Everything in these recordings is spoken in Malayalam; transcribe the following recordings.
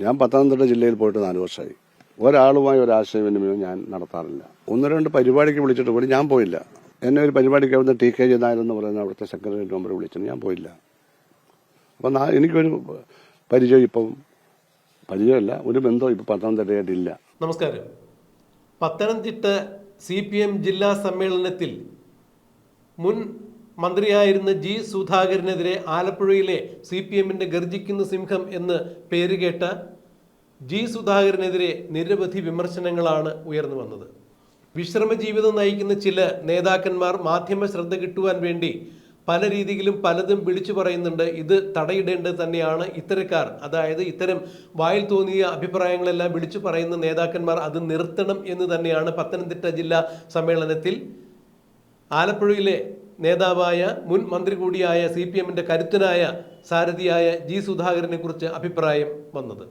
ഞാൻ പത്തനംതിട്ട ജില്ലയിൽ പോയിട്ട് നാല് വർഷമായി. ഒരാളുമായി ഒരു ആശയവിനിമയം ഞാൻ നടത്താറില്ല. ഒന്ന് രണ്ട് പരിപാടിക്ക് വിളിച്ചിട്ട് പോലും ഞാൻ പോയില്ല. എന്നെ ഒരു പരിപാടിക്ക് അവിടുന്ന് ടി കെ ജനായർ എന്ന് പറയുന്ന അവിടുത്തെ സെക്രട്ടറി നമ്പർ വിളിച്ചിട്ട് ഞാൻ പോയില്ല. അപ്പം എനിക്കൊരു പരിചയം ഇപ്പം പരിചയമല്ല ഒരു ബന്ധം ഇപ്പം പത്തനംതിട്ടയായിട്ടില്ല. നമസ്കാരം. പത്തനംതിട്ട സി പി എം ജില്ലാ സമ്മേളനത്തിൽ മുൻ മന്ത്രിയായിരുന്ന ജി സുധാകരനെതിരെ ആലപ്പുഴയിലെ സി പി എമ്മിന്റെ ഗർജിക്കുന്ന സിംഹം എന്ന് പേരുകേട്ട ജി സുധാകരനെതിരെ നിരവധി വിമർശനങ്ങളാണ് ഉയർന്നു വന്നത്. വിശ്രമ ജീവിതം നയിക്കുന്ന ചില നേതാക്കന്മാർ മാധ്യമ ശ്രദ്ധ കിട്ടുവാൻ വേണ്ടി പല രീതിയിലും പലതും വിളിച്ചു പറയുന്നുണ്ട്. ഇത് തടയിടേണ്ടത് തന്നെയാണ് ഇത്തരക്കാർ. അതായത് ഇത്തരം വായിൽ തോന്നിയ അഭിപ്രായങ്ങളെല്ലാം വിളിച്ചു പറയുന്ന നേതാക്കന്മാർ അത് നിർത്തണം എന്ന് തന്നെയാണ് പത്തനംതിട്ട ജില്ലാ സമ്മേളനത്തിൽ ആലപ്പുഴയിലെ നേതാവായ മുൻ മന്ത്രി കൂടിയായ സി പി എമ്മിന്റെ കരുത്തനായ സാരഥിയായ ജി സുധാകരനെ കുറിച്ച് അഭിപ്രായം വന്നത്.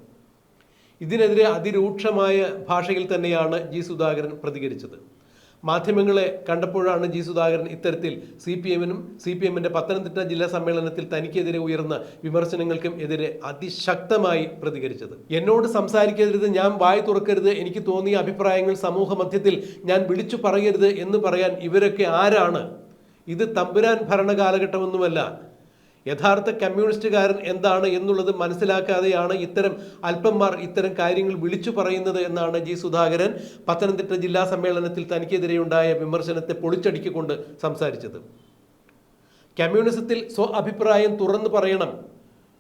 ഇതിനെതിരെ അതിരൂക്ഷമായ ഭാഷയിൽ തന്നെയാണ് ജി സുധാകരൻ പ്രതികരിച്ചത്. മാധ്യമങ്ങളെ കണ്ടപ്പോഴാണ് ജി സുധാകരൻ ഇത്തരത്തിൽ സി പി എമ്മിനും സി പി എമ്മിന്റെ പത്തനംതിട്ട ജില്ലാ സമ്മേളനത്തിൽ തനിക്കെതിരെ ഉയർന്ന വിമർശനങ്ങൾക്കും എതിരെ അതിശക്തമായി പ്രതികരിച്ചത്. എന്നോട് സംസാരിക്കരുത് ഞാൻ വായി തുറക്കരുത് എനിക്ക് തോന്നിയ അഭിപ്രായങ്ങൾ സമൂഹ മധ്യത്തിൽ ഞാൻ വിളിച്ചു പറയരുത് എന്ന് പറയാൻ ഇവരൊക്കെ ആരാണ്? ഇത് തമ്പുരാൻ ഭരണകാലഘട്ടമൊന്നുമല്ല. യഥാർത്ഥ കമ്മ്യൂണിസ്റ്റുകാരൻ എന്താണ് എന്നുള്ളത് മനസ്സിലാക്കാതെയാണ് ഇത്തരം അല്പന്മാർ ഇത്തരം കാര്യങ്ങൾ വിളിച്ചു പറയുന്നത് എന്നാണ് ജി സുധാകരൻ പത്തനംതിട്ട ജില്ലാ സമ്മേളനത്തിൽ തനിക്കെതിരെയുണ്ടായ വിമർശനത്തെ പൊളിച്ചടിക്കൊണ്ട് സംസാരിച്ചത്. കമ്മ്യൂണിസത്തിൽ സ്വ അഭിപ്രായം തുറന്നു പറയണം.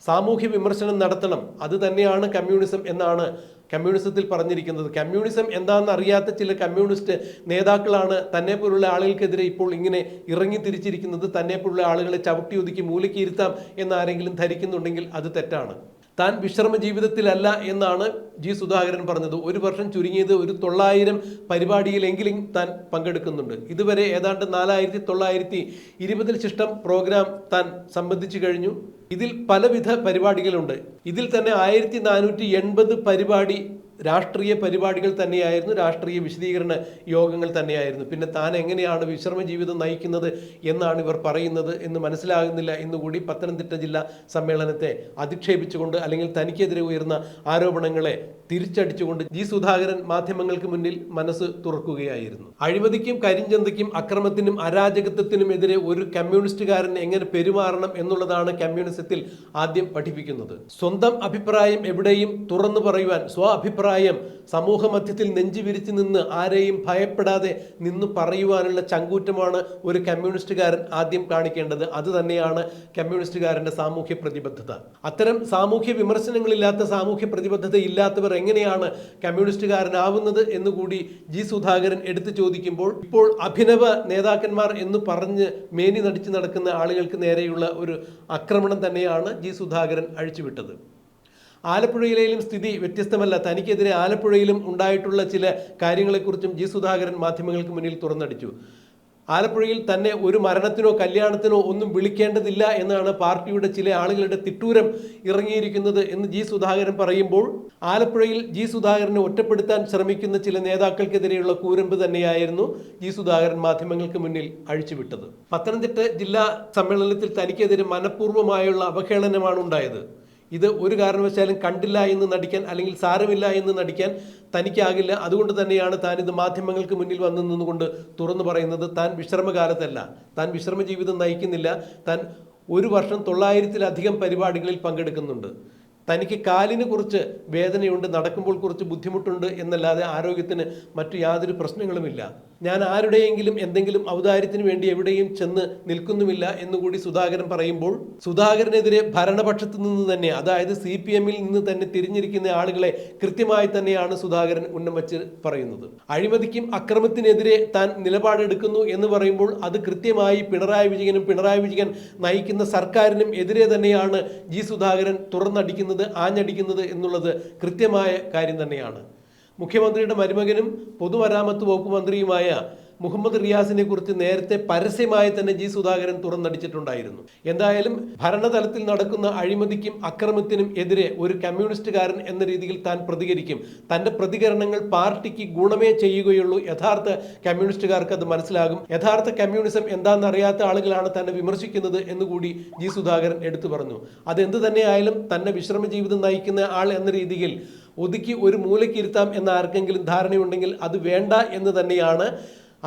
സാമൂഹ്യ വിമർശനം നടത്തണം. അത് തന്നെയാണ് കമ്മ്യൂണിസം എന്നാണ് കമ്മ്യൂണിസത്തിൽ പറഞ്ഞിരിക്കുന്നത് കമ്മ്യൂണിസം എന്താണെന്ന് അറിയാത്ത ചില കമ്മ്യൂണിസ്റ്റ് നേതാക്കളാണ് തന്നെ പോലുള്ള ആളുകൾക്കെതിരെ ഇപ്പോൾ ഇങ്ങനെ ഇറങ്ങി തിരിച്ചിരിക്കുന്നത് തന്നെ പോലുള്ള ആളുകളെ ചവിട്ടി ഒതുക്കി മൂലയ്ക്ക് ഇരുത്താം എന്ന് ആരെങ്കിലും ധരിക്കുന്നുണ്ടെങ്കിൽ അത് തെറ്റാണ്. താൻ വിശ്രമ ജീവിതത്തിലല്ല എന്നാണ് ജി സുധാകരൻ പറഞ്ഞത്. ഒരു വർഷം ചുരുങ്ങിയത് ഒരു തൊള്ളായിരം പരിപാടിയിലെങ്കിലും താൻ പങ്കെടുക്കുന്നുണ്ട്. ഇതുവരെ ഏതാണ്ട് നാലായിരത്തി തൊള്ളായിരത്തി ഇരുപതിൽ ശിഷ്ടം പ്രോഗ്രാം താൻ സംബന്ധിച്ചു കഴിഞ്ഞു. ഇതിൽ പലവിധ പരിപാടികളുണ്ട്. ഇതിൽ തന്നെ ആയിരത്തി നാനൂറ്റി എൺപത് പരിപാടി രാഷ്ട്രീയ പരിപാടികൾ തന്നെയായിരുന്നു രാഷ്ട്രീയ വിശദീകരണ യോഗങ്ങൾ തന്നെയായിരുന്നു. പിന്നെ താൻ എങ്ങനെയാണ് വിശ്രമ ജീവിതം നയിക്കുന്നത് എന്നാണ് ഇവർ പറയുന്നത് എന്ന് മനസ്സിലാകുന്നില്ല എന്നുകൂടി പത്തനംതിട്ട ജില്ലാ സമ്മേളനത്തെ അധിക്ഷേപിച്ചുകൊണ്ട് അല്ലെങ്കിൽ തനിക്കെതിരെ ഉയർന്ന ആരോപണങ്ങളെ തിരിച്ചടിച്ചുകൊണ്ട് ജി സുധാകരൻ മാധ്യമങ്ങൾക്ക് മുന്നിൽ മനസ്സ് തുറക്കുകയായിരുന്നു. അഴിമതിക്കും കരിഞ്ചന്തയ്ക്കും അക്രമത്തിനും അരാജകത്വത്തിനും എതിരെ ഒരു കമ്മ്യൂണിസ്റ്റുകാരൻ എങ്ങനെ പെരുമാറണം എന്നുള്ളതാണ് കമ്മ്യൂണിസത്തിൽ ആദ്യം പഠിപ്പിക്കുന്നത്. സ്വന്തം അഭിപ്രായം എവിടെയും തുറന്നു പറയുവാൻ സ്വ സമൂഹ മധ്യത്തിൽ നെഞ്ചു വിരിച്ച് നിന്ന് ആരെയും ഭയപ്പെടാതെ നിന്ന് പറയുവാനുള്ള ചങ്കൂറ്റമാണ് ഒരു കമ്മ്യൂണിസ്റ്റുകാരൻ ആദ്യം കാണിക്കേണ്ടത്. അത് തന്നെയാണ് കമ്മ്യൂണിസ്റ്റുകാരന്റെ സാമൂഹ്യ പ്രതിബദ്ധത. അത്തരം സാമൂഹ്യ വിമർശനങ്ങളില്ലാത്ത സാമൂഹ്യ പ്രതിബദ്ധത ഇല്ലാത്തവർ എങ്ങനെയാണ് കമ്മ്യൂണിസ്റ്റുകാരനാവുന്നത് എന്നുകൂടി ജി സുധാകരൻ എടുത്തു ചോദിക്കുമ്പോൾ ഇപ്പോൾ അഭിനവ നേതാക്കന്മാർ എന്ന് പറഞ്ഞ് മേനി നടിച്ചു നടക്കുന്ന ആളുകൾക്ക് നേരെയുള്ള ഒരു ആക്രമണം തന്നെയാണ് ജി സുധാകരൻ അഴിച്ചുവിട്ടത്. ആലപ്പുഴയിലെയും സ്ഥിതി വ്യത്യസ്തമല്ല. തനിക്കെതിരെ ആലപ്പുഴയിലും ഉണ്ടായിട്ടുള്ള ചില കാര്യങ്ങളെക്കുറിച്ചും ജി സുധാകരൻ മാധ്യമങ്ങൾക്ക് മുന്നിൽ തുറന്നടിച്ചു. ആലപ്പുഴയിൽ തന്നെ ഒരു മരണത്തിനോ കല്യാണത്തിനോ ഒന്നും വിളിക്കേണ്ടതില്ല എന്നാണ് പാർട്ടിയുടെ ചില ആളുകളുടെ തിട്ടൂരം ഇറങ്ങിയിരിക്കുന്നത് എന്ന് ജി സുധാകരൻ പറയുമ്പോൾ ആലപ്പുഴയിൽ ജി സുധാകരനെ ഒറ്റപ്പെടുത്താൻ ശ്രമിക്കുന്ന ചില നേതാക്കൾക്കെതിരെയുള്ള കൂരമ്പ് തന്നെയായിരുന്നു ജി സുധാകരൻ മാധ്യമങ്ങൾക്ക് മുന്നിൽ അഴിച്ചുവിട്ടത്. പത്തനംതിട്ട ജില്ലാ സമ്മേളനത്തിൽ തനിക്കെതിരെ മനഃപൂർവമായുള്ള അവഹേളനമാണ് ഉണ്ടായത്. ഇത് ഒരു കാരണവശാലും കണ്ടില്ല എന്ന് നടിക്കാൻ അല്ലെങ്കിൽ സാരമില്ല എന്ന് നടിക്കാൻ തനിക്കാകില്ല. അതുകൊണ്ട് തന്നെയാണ് താൻ ഇത് മാധ്യമങ്ങൾക്ക് മുന്നിൽ വന്നു നിന്നുകൊണ്ട് തുറന്നു പറയുന്നത്. താൻ വിശ്രമകാലത്തല്ല. താൻ വിശ്രമ ജീവിതം നയിക്കുന്നില്ല. താൻ ഒരു വർഷം തൊള്ളായിരത്തിലധികം പരിപാടികളിൽ പങ്കെടുക്കുന്നുണ്ട്. തനിക്ക് കാലിന് കുറച്ച് വേദനയുണ്ട് നടക്കുമ്പോൾ കുറച്ച് ബുദ്ധിമുട്ടുണ്ട് എന്നല്ലാതെ ആരോഗ്യത്തിന് മറ്റു യാതൊരു പ്രശ്നങ്ങളുമില്ല. ഞാൻ ആരുടെയെങ്കിലും എന്തെങ്കിലും ഔദാര്യത്തിന് വേണ്ടി എവിടെയും ചെന്ന് നിൽക്കുന്നുമില്ല എന്നുകൂടി സുധാകരൻ പറയുമ്പോൾ സുധാകരനെതിരെ ഭരണപക്ഷത്തു നിന്ന് തന്നെ അതായത് സി പി എമ്മിൽ നിന്ന് തന്നെ തിരിഞ്ഞിരിക്കുന്ന ആളുകളെ കൃത്യമായി തന്നെയാണ് സുധാകരൻ ഉന്നം വച്ച് പറയുന്നത്. അഴിമതിക്കും അക്രമത്തിനെതിരെ താൻ നിലപാടെടുക്കുന്നു എന്ന് പറയുമ്പോൾ അത് കൃത്യമായി പിണറായി വിജയനും പിണറായി വിജയൻ നയിക്കുന്ന സർക്കാരിനും എതിരെ തന്നെയാണ് ജി സുധാകരൻ തുറന്നടിക്കുന്നത് ആഞ്ഞടിക്കുന്നത് എന്നുള്ളത് കൃത്യമായ കാര്യം തന്നെയാണ്. മുഖ്യമന്ത്രിയുടെ മരുമകനും പൊതുമരാമത്ത് വകുപ്പ് മന്ത്രിയുമായ മുഹമ്മദ് റിയാസിനെ കുറിച്ച് നേരത്തെ പരസ്യമായി തന്നെ ജി സുധാകരൻ തുറന്നടിച്ചിട്ടുണ്ടായിരുന്നു. എന്തായാലും ഭരണതലത്തിൽ നടക്കുന്ന അഴിമതിക്കും അക്രമത്തിനും എതിരെ ഒരു കമ്മ്യൂണിസ്റ്റുകാരൻ എന്ന രീതിയിൽ താൻ പ്രതികരിക്കും. തന്റെ പ്രതികരണങ്ങൾ പാർട്ടിക്ക് ഗുണമേ ചെയ്യുകയുള്ളൂ. യഥാർത്ഥ കമ്മ്യൂണിസ്റ്റുകാർക്ക് അത് മനസ്സിലാകും. യഥാർത്ഥ കമ്മ്യൂണിസം എന്താണെന്ന് അറിയാത്ത ആളുകളാണ് തന്നെ വിമർശിക്കുന്നത് എന്നുകൂടി ജി സുധാകരൻ എടുത്തു പറഞ്ഞു. അതെന്ത് തന്നെയായാലും തന്നെ വിശ്രമ ജീവിതം നയിക്കുന്ന ആൾ എന്ന രീതിയിൽ ഒതുക്കി ഒരു മൂലയ്ക്ക് ഇരുത്താം എന്ന ആർക്കെങ്കിലും ധാരണയുണ്ടെങ്കിൽ അത് വേണ്ട എന്ന് തന്നെയാണ്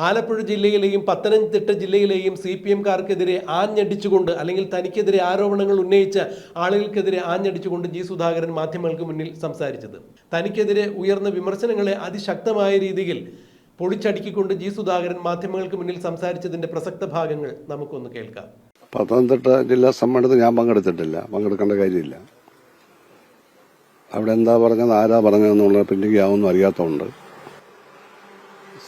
ആലപ്പുഴ ജില്ലയിലെയും പത്തനംതിട്ട ജില്ലയിലെയും സി പി എംകാർക്കെതിരെ ആഞ്ഞടിച്ചുകൊണ്ട് അല്ലെങ്കിൽ തനിക്കെതിരെ ആരോപണങ്ങൾ ഉന്നയിച്ച ആളുകൾക്കെതിരെ ആഞ്ഞടിച്ചുകൊണ്ട് ജി സുധാകരൻ മാധ്യമങ്ങൾക്ക് മുന്നിൽ സംസാരിച്ചത്. തനിക്കെതിരെ ഉയർന്ന വിമർശനങ്ങളെ അതിശക്തമായ രീതിയിൽ പൊളിച്ചടുക്കിക്കൊണ്ട് ജി സുധാകരൻ മാധ്യമങ്ങൾക്ക് മുന്നിൽ സംസാരിച്ചതിന്റെ പ്രസക്ത ഭാഗങ്ങൾ നമുക്കൊന്ന് കേൾക്കാം. പത്തനംതിട്ട ജില്ലാ സമ്മേളനത്തിൽ ഞാൻ പങ്കെടുത്തിട്ടില്ല. പങ്കെടുക്കേണ്ട കാര്യമില്ല. അവിടെ എന്താ പറഞ്ഞത് ആരാ പറഞ്ഞതെന്നുള്ള പിന്നെ യാതൊന്നും അറിയാത്തതുകൊണ്ട്.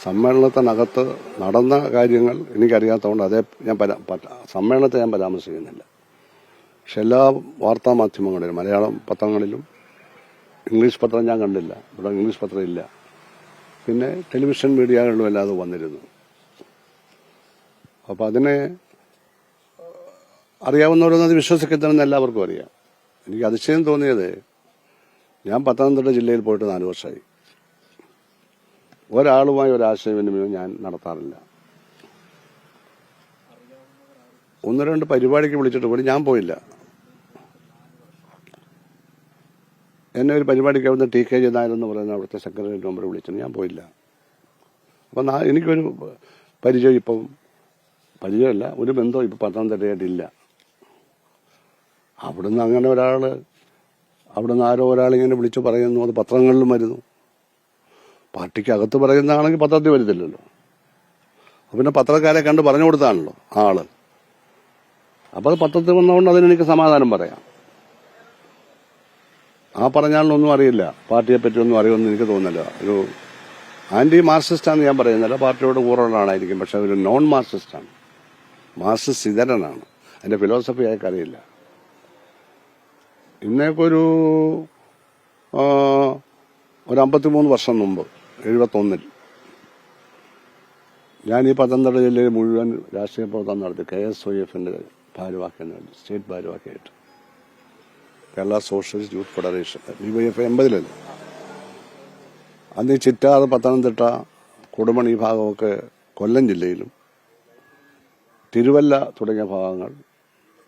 സമ്മേളനത്തിനകത്ത് നടന്ന കാര്യങ്ങൾ എനിക്കറിയാത്തതുകൊണ്ട് അതേ ഞാൻ സമ്മേളനത്തെ ഞാൻ പരാമർശിക്കുന്നില്ല. പക്ഷെ എല്ലാ വാർത്താ മാധ്യമങ്ങളിലും മലയാളം പത്രങ്ങളിലും ഇംഗ്ലീഷ് പത്രം ഞാൻ കണ്ടില്ല. ഇവിടെ ഇംഗ്ലീഷ് പത്രം ഇല്ല. പിന്നെ ടെലിവിഷൻ മീഡിയകളിലും എല്ലാം അത് വന്നിരുന്നു. അപ്പോൾ അതിനെ അറിയാവുന്നവരൊന്നും അത് വിശ്വസിക്കത്തില്ലെന്ന് എല്ലാവർക്കും അറിയാം. എനിക്ക് അതിശയം തോന്നിയത് ഞാൻ പത്തനംതിട്ട ജില്ലയിൽ പോയിട്ട് നാല് വർഷമായി. ഒരാളുമായി ഒരു ആശയവിനിമയം ഞാൻ നടത്താറില്ല. ഒന്ന് രണ്ട് പരിപാടിക്ക് വിളിച്ചിട്ട് പോലും ഞാൻ പോയില്ല. എന്നെ ഒരു പരിപാടിക്ക് അവിടുന്ന് ടി കെ ജനായർ എന്ന് പറയുന്ന അവിടുത്തെ സെക്രട്ടറി നമ്പർ വിളിച്ചിട്ട് ഞാൻ പോയില്ല. അപ്പം എനിക്കൊരു പരിചയം ഇപ്പം പരിചയമല്ല ഒരു ബന്ധം ഇപ്പം പത്തനംതിട്ടയായിട്ടില്ല. അവിടുന്ന് അങ്ങനെ ഒരാൾ അവിടുന്ന് ആരോ ഒരാളിങ്ങനെ വിളിച്ചു പറയുന്നു അത് പത്രങ്ങളിലും വരുന്നു. പാർട്ടിക്ക് അകത്ത് പറയുന്നതാണെങ്കിൽ പത്രത്തിൽ വരുന്നില്ലല്ലോ അപ്പൊ പിന്നെ പത്രക്കാരെ കണ്ട് പറഞ്ഞു കൊടുത്താണല്ലോ ആൾ. അപ്പൊ അത് പത്രത്തിൽ വന്നതുകൊണ്ട് അതിനെനിക്ക് സമാധാനം പറയാം. ആ പറഞ്ഞാലൊന്നും അറിയില്ല. പാർട്ടിയെ പറ്റി ഒന്നും അറിയുമെന്ന് എനിക്ക് തോന്നുന്നില്ല. ഒരു ആന്റി മാർക്സിസ്റ്റാന്ന് ഞാൻ പറയുന്നില്ല. പാർട്ടിയോട് കൂറുള്ള ആളായിരിക്കും പക്ഷെ ഒരു നോൺ മാർക്സിസ്റ്റാണ് മാർക്സിസ്റ്റ് ഇതരനാണ്. അതിന്റെ ഫിലോസഫി അറിയില്ല ഇന്നേക്ക് ഒരു അമ്പത്തിമൂന്ന് വർഷം മുമ്പ് എഴുപത്തൊന്നിൽ. ഞാൻ ഈ പത്തനംതിട്ട ജില്ലയിൽ മുഴുവൻ രാഷ്ട്രീയ പ്രവർത്തനം നടത്തി കെ എസ് ഒ എഫിന്റെ ഭാരവാഹിയാണ് state ഭാരവാഹിയായിട്ട്. Kerala socialist youth federation B Y F എൺപതിലല്ലേ? അന്ന് ചിറ്റാറ് പത്തനംതിട്ട കൊടുമണി ഭാഗമൊക്കെ കൊല്ലം ജില്ലയിലും തിരുവല്ല തുടങ്ങിയ ഭാഗങ്ങൾ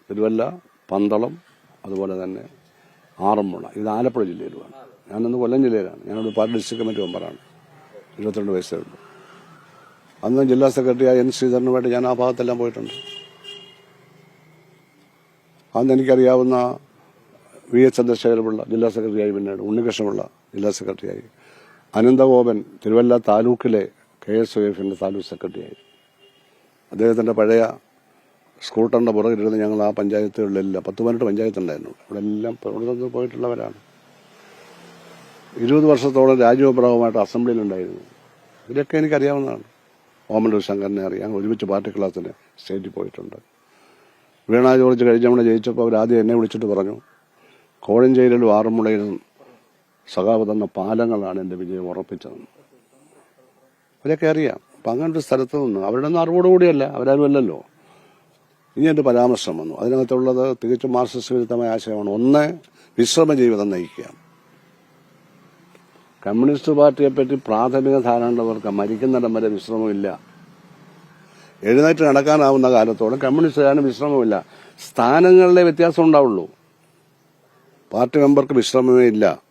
തിരുവല്ല പന്തളം അതുപോലെ തന്നെ ആറന്മുള. ഇത് ആലപ്പുഴ ജില്ലയിലുമാണ്. ഞാനന്ന് കൊല്ലം ജില്ലയിലാണ്. ഞാനൊരു പാർട്ടി ഡിസ്ട്രിക്ട് കമ്മിറ്റി മെമ്പറാണ്. ഇരുപത്തിരണ്ട് വയസ്സുണ്ട്. അന്ന് ജില്ലാ സെക്രട്ടറിയായ എൻ ശ്രീധരനുമായിട്ട് ഞാൻ ആ ഭാഗത്തെല്ലാം പോയിട്ടുണ്ട്. അന്ന് എനിക്കറിയാവുന്ന വി എസ് ചന്ദ്രശേഖരപിള്ള ജില്ലാ സെക്രട്ടറിയായി പിന്നീട് ഉണ്ണികൃഷ്ണപിള്ള ജില്ലാ സെക്രട്ടറിയായി. അനന്തഗോപൻ തിരുവല്ല താലൂക്കിലെ കെ എസ് ഒ എഫിന്റെ താലൂക്ക് സെക്രട്ടറിയായി. അദ്ദേഹത്തിന്റെ പഴയ സ്കൂട്ടറിന്റെ പുറകിലിരുന്ന് ഞങ്ങൾ ആ പഞ്ചായത്തുകളിലെല്ലാം പത്ത് പതിനെട്ട് പഞ്ചായത്തുണ്ടായിരുന്നു. അവിടെ എല്ലാം പ്രവർത്തനത്തിൽ പോയിട്ടുള്ളവരാണ്. ഇരുപത് വർഷത്തോളം രാജഗോപുരവുമായിട്ട് അസംബ്ലിയിലുണ്ടായിരുന്നു. ഇതൊക്കെ എനിക്കറിയാവുന്നതാണ്. ഓമനൂർ ശങ്കറിനെ അറിയാം. ഒരുമിച്ച് പാർട്ടി ക്ലാസ്സിന് സ്റ്റേറ്റിൽ പോയിട്ടുണ്ട്. വീണ ജോർജ് കഴിഞ്ഞ തവണ ജയിച്ചപ്പോൾ അവരാദ്യം എന്നെ വിളിച്ചിട്ട് പറഞ്ഞു കോഴഞ്ചേരിയിലും ആറന്മുളയിലും സഖാവ് തന്ന പാലങ്ങളാണ് എന്റെ വിജയം ഉറപ്പിച്ചതെന്ന്. അവരൊക്കെ അറിയാം. അപ്പം അങ്ങനൊരു സ്ഥലത്ത് നിന്ന് അവരുടെ ഒന്നും അറിവോടുകൂടിയല്ല. അവരാരും അല്ലല്ലോ. ഇനി എന്റെ പരാമർശം വന്നു. അതിനകത്തുള്ളത് തികച്ചും മാർക്സിസ്റ്റ് വിരുദ്ധമായ ആശയമാണ്. ഒന്ന് വിശ്രമ ജീവിതം നയിക്കുക കമ്മ്യൂണിസ്റ്റ് പാർട്ടിയെ പറ്റി പ്രാഥമിക ധാരണയുള്ളവർക്ക് മരിക്കുന്നിടം വരെ വിശ്രമമില്ല. എഴുന്നേറ്റ് നടക്കാനാവുന്ന കാലത്തോളം കമ്മ്യൂണിസ്റ്റുകാരന് വിശ്രമമില്ല. സ്ഥാനങ്ങളിലെ വ്യത്യാസം ഉണ്ടാവുള്ളൂ. പാർട്ടി മെമ്പർക്ക് വിശ്രമമേ ഇല്ല.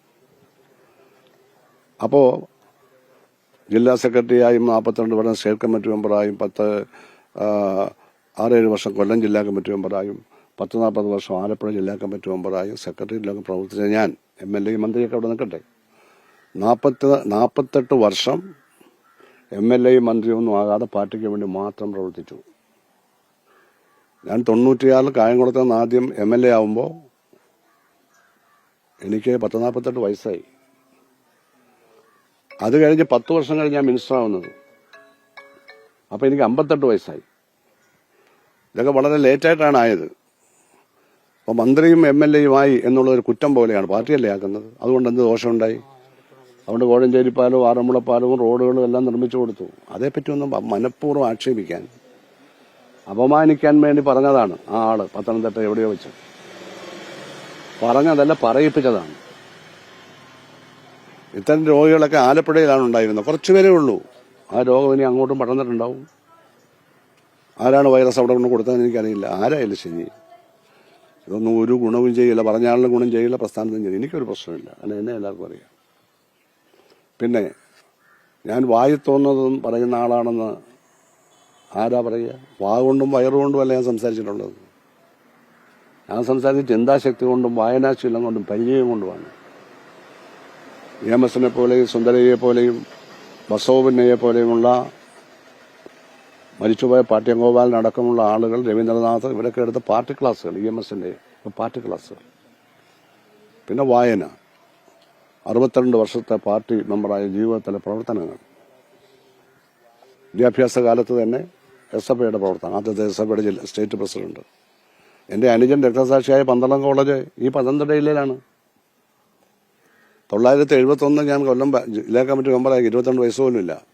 അപ്പോ ജില്ലാ സെക്രട്ടറിയായും നാൽപ്പത്തിരണ്ട് പേരും സ്റ്റേറ്റ് കമ്മിറ്റി മെമ്പറായും പത്ത് ആറേഴ് വർഷം കൊല്ലം ജില്ലാ കമ്മിറ്റി മെമ്പറായും പത്ത് നാൽപ്പത് വർഷം ആലപ്പുഴ ജില്ലാ കമ്മിറ്റി മെമ്പറായും സെക്രട്ടറിയിലൊക്കെ പ്രവർത്തിച്ച ഞാൻ എം എൽ എ മന്ത്രിയൊക്കെ അവിടെ നിൽക്കട്ടെ. നാൽപ്പത്തി നാൽപ്പത്തെട്ട് വർഷം എം എൽ എയും മന്ത്രിയൊന്നും ആകാതെ പാർട്ടിക്ക് വേണ്ടി മാത്രം പ്രവർത്തിച്ചു. ഞാൻ തൊണ്ണൂറ്റിയാറിൽ കായംകുളത്ത് നിന്ന് ആദ്യം എം എൽ എ ആവുമ്പോൾ എനിക്ക് പത്ത് നാൽപ്പത്തെട്ട് വയസ്സായി. അത് കഴിഞ്ഞ് പത്ത് വർഷം കഴിഞ്ഞ് ഞാൻ മിനിസ്റ്റർ ആവുന്നത് അപ്പം എനിക്ക് അമ്പത്തെട്ട് വയസ്സായി. ഇതൊക്കെ വളരെ ലേറ്റായിട്ടാണ് ആയത്. അപ്പോൾ മന്ത്രിയും എം എൽ എയുമായി എന്നുള്ള ഒരു കുറ്റം പോലെയാണ് പാർട്ടിയല്ലേ ആക്കുന്നത്? അതുകൊണ്ട് എന്ത് ദോഷമുണ്ടായി? അതുകൊണ്ട് കോഴഞ്ചേരിപ്പാലും പാലവും ആറന്മുള പാലവും റോഡുകളും എല്ലാം നിർമ്മിച്ചു കൊടുത്തു. അതേപ്പറ്റി ഒന്നും മനഃപൂർവം ആക്ഷേപിക്കാൻ അപമാനിക്കാൻ വേണ്ടി പറഞ്ഞതാണ് ആ ആൾ പത്തനംതിട്ട എവിടെയോ വെച്ച്. പറഞ്ഞതല്ല പറയിപ്പിച്ചതാണ്. ഇത്തരം രോഗികളൊക്കെ ആലപ്പുഴയിലാണ് ഉണ്ടായിരുന്നത്. കുറച്ചുപേരേ ഉള്ളൂ. ആ രോഗം ഇനി അങ്ങോട്ടും പടർന്നിട്ടുണ്ടാവും. ആരാണ് വൈറസ് അവിടെ കൊണ്ട് കൊടുത്തതെന്ന് എനിക്കറിയില്ല. ആരായാലും ശരി. ഇതൊന്നും ഒരു ഗുണവും ചെയ്യില്ല. പറഞ്ഞ ആളിന് ഗുണം ചെയ്യില്ല പ്രസ്ഥാനത്തും ചെയ്യില്ല. എനിക്കൊരു പ്രശ്നമില്ല. അല്ല എന്നെ എല്ലാവർക്കും അറിയാം. പിന്നെ ഞാൻ വായി തോന്നുന്നതും പറയുന്ന ആളാണെന്ന് ആരാ പറയുക? വാ കൊണ്ടും വയറുകൊണ്ടും അല്ല ഞാൻ സംസാരിച്ചിട്ടുള്ളത്. ഞാൻ സംസാരിച്ച ചിന്താശക്തി കൊണ്ടും വായനാശീലം കൊണ്ടും പരിചയം കൊണ്ടുമാണ്. എം എസിനെ പോലെയും സുന്ദരയെ പോലെയും ബസോപിന്നയെ പോലെയുമുള്ള മരിച്ചുപോയ പാട്യഗോപാലൻ അടക്കമുള്ള ആളുകൾ രവീന്ദ്രനാഥ് ഇവരൊക്കെ എടുത്ത പാർട്ടി ക്ലാസ്സുകൾ ഇ എം എസിന്റെ പാർട്ടി ക്ലാസ്സുകൾ. പിന്നെ വായന. അറുപത്തിരണ്ട് വർഷത്തെ പാർട്ടി മെമ്പറായ ജീവിതത്തിലെ പ്രവർത്തനങ്ങൾ. വിദ്യാഭ്യാസ കാലത്ത് തന്നെ എസ് എഫ് ഐയുടെ പ്രവർത്തനം. ആദ്യത്തെ എസ് എഫ് ഐയുടെ ജില്ല സ്റ്റേറ്റ് പ്രസിഡന്റ്. എന്റെ അനുജൻ രക്തസാക്ഷിയായ പന്തളം കോളേജ് ഈ പത്തനംതിട്ട ജില്ലയിലാണ്. തൊള്ളായിരത്തി എഴുപത്തി ഒന്ന് ഞാൻ കൊല്ലം ജില്ലാ കമ്മിറ്റി മെമ്പറായി. ഇരുപത്തിരണ്ട് വയസ്സ് പോലും ഇല്ല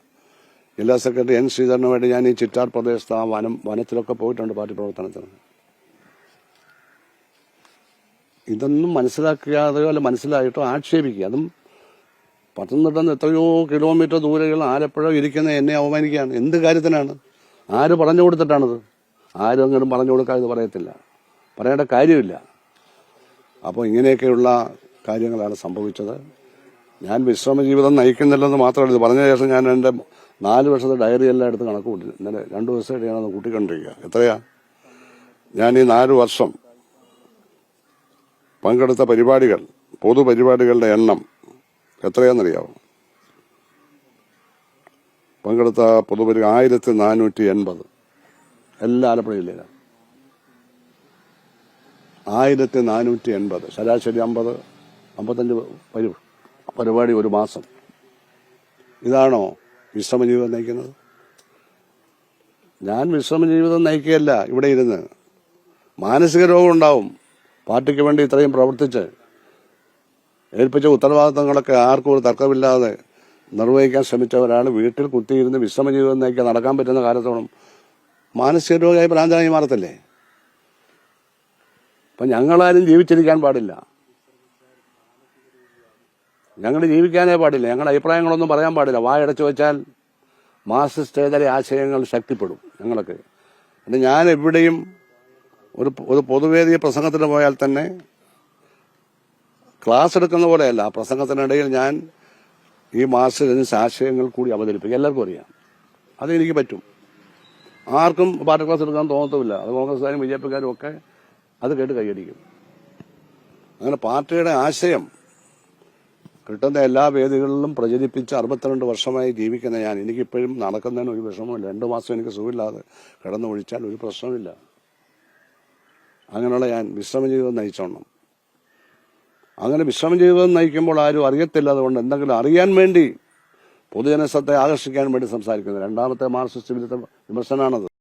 ജില്ലാ സെക്രട്ടറി എൻ ശ്രീധരന് വേണ്ടി ഞാൻ ഈ ചിറ്റാർ പ്രദേശത്ത് ആ വനം വനത്തിലൊക്കെ പോയിട്ടുണ്ട് പാർട്ടി പ്രവർത്തനത്തിന്. ഇതൊന്നും മനസ്സിലാക്കാതെയോ അല്ല മനസ്സിലായിട്ടോ ആക്ഷേപിക്കുക. അതും പത്തനംതിട്ടന്ന് എത്രയോ കിലോമീറ്റർ ദൂരെയുള്ള ആലപ്പുഴ ഇരിക്കുന്ന എന്നെ അവമാനിക്കുകയാണ്. എന്ത് കാര്യത്തിനാണ്? ആര് പറഞ്ഞു കൊടുത്തിട്ടാണത്? ആരും അങ്ങനെ പറഞ്ഞു കൊടുക്കാൻ ഇത് പറയത്തില്ല. പറയേണ്ട കാര്യമില്ല. അപ്പോൾ ഇങ്ങനെയൊക്കെയുള്ള കാര്യങ്ങളാണ് സംഭവിച്ചത്. ഞാൻ വിശ്രമ ജീവിതം നയിക്കുന്നില്ലെന്ന് മാത്രമല്ല ഇത് പറഞ്ഞ ശേഷം ഞാൻ എന്റെ നാല് വർഷത്തെ ഡയറി എല്ലാം എടുത്ത് കണക്ക് കൂട്ടി. ഇന്നലെ രണ്ട് ദിവസമായിട്ട് ഞാനത് കൂട്ടിക്കൊണ്ടിരിക്കുക. എത്രയാ? ഞാൻ ഈ നാല് വർഷം പങ്കെടുത്ത പരിപാടികൾ പൊതുപരിപാടികളുടെ എണ്ണം എത്രയാണെന്നറിയാമോ പങ്കെടുത്ത പൊതുപരി ആയിരത്തി നാനൂറ്റി എൺപത് എല്ലാ ആലപ്പുഴ ജില്ലയിലാണ് ആയിരത്തി നാനൂറ്റി എൺപത് ശരാശരി അമ്പത് അമ്പത്തഞ്ച് പരി പരിപാടി ഒരു മാസം. ഇതാണോ വിശ്രമ ജീവിതം നയിക്കുന്നത്? ഞാൻ വിശ്രമ ജീവിതം നയിക്കുകയല്ല ഇവിടെ ഇരുന്ന്. മാനസിക രോഗം ഉണ്ടാവും. പാർട്ടിക്ക് വേണ്ടി ഇത്രയും പ്രവർത്തിച്ച് ഏൽപ്പിച്ച ഉത്തരവാദിത്തങ്ങളൊക്കെ ആർക്കും ഒരു തർക്കമില്ലാതെ നിർവഹിക്കാൻ ശ്രമിച്ചവരാണ് വീട്ടിൽ കുത്തിയിരുന്ന് വിശ്രമ ജീവിതം നയിക്കാൻ നടക്കാൻ പറ്റുന്ന കാലത്തോളം മാനസിക രോഗമായി ഭ്രാന്തനായി മാറത്തില്ലേ? അപ്പം ഞങ്ങളാരും ജീവിച്ചിരിക്കാൻ പാടില്ല. ഞങ്ങൾ ജീവിക്കാനേ പാടില്ല. ഞങ്ങളുടെ അഭിപ്രായങ്ങളൊന്നും പറയാൻ പാടില്ല. വായടച്ചു വെച്ചാൽ മാർസിസ്റ്റേതര ആശയങ്ങൾ ശക്തിപ്പെടും ഞങ്ങളൊക്കെ. പിന്നെ ഞാൻ എവിടെയും ഒരു ഒരു പൊതുവേദി പ്രസംഗത്തിന് പോയാൽ തന്നെ ക്ലാസ് എടുക്കുന്ന പോലെയല്ല. ആ പ്രസംഗത്തിനിടയിൽ ഞാൻ ഈ മാർസിസ്റ്റ് ആശയങ്ങൾ കൂടി അവതരിപ്പിക്കും. എല്ലാവർക്കും അറിയാം. അതെനിക്ക് പറ്റും. ആർക്കും പാർട്ടി ക്ലാസ് എടുക്കാൻ തോന്നത്തുമില്ല. അത് കോൺഗ്രസ്സുകാരും ബി ജെ പിക്കാരും ഒക്കെ അത് കേട്ട് കൈയടിക്കും. അങ്ങനെ പാർട്ടിയുടെ ആശയം കിട്ടുന്ന എല്ലാ വേദികളിലും പ്രചരിപ്പിച്ച് അറുപത്തിരണ്ട് വർഷമായി ജീവിക്കുന്ന ഞാൻ. എനിക്കിപ്പോഴും നടക്കുന്നതിന് ഒരു വിഷമമില്ല രണ്ട് മാസം എനിക്ക് സുഖമില്ലാതെ കിടന്നു ഒഴിച്ചാൽ ഒരു പ്രശ്നമില്ല അങ്ങനെയുള്ള ഞാൻ വിശ്രമ ജീവിതം നയിച്ചോണം. അങ്ങനെ വിശ്രമ ജീവിതം നയിക്കുമ്പോൾ ആരും അറിയത്തില്ല. അതുകൊണ്ട് എന്തെങ്കിലും അറിയാൻ വേണ്ടി പൊതുജനസത്തെ ആകർഷിക്കാൻ വേണ്ടി സംസാരിക്കുന്നത് രണ്ടാമത്തെ മാർക്സിസ്റ്റ് വിരുദ്ധ വിമർശനമാണത്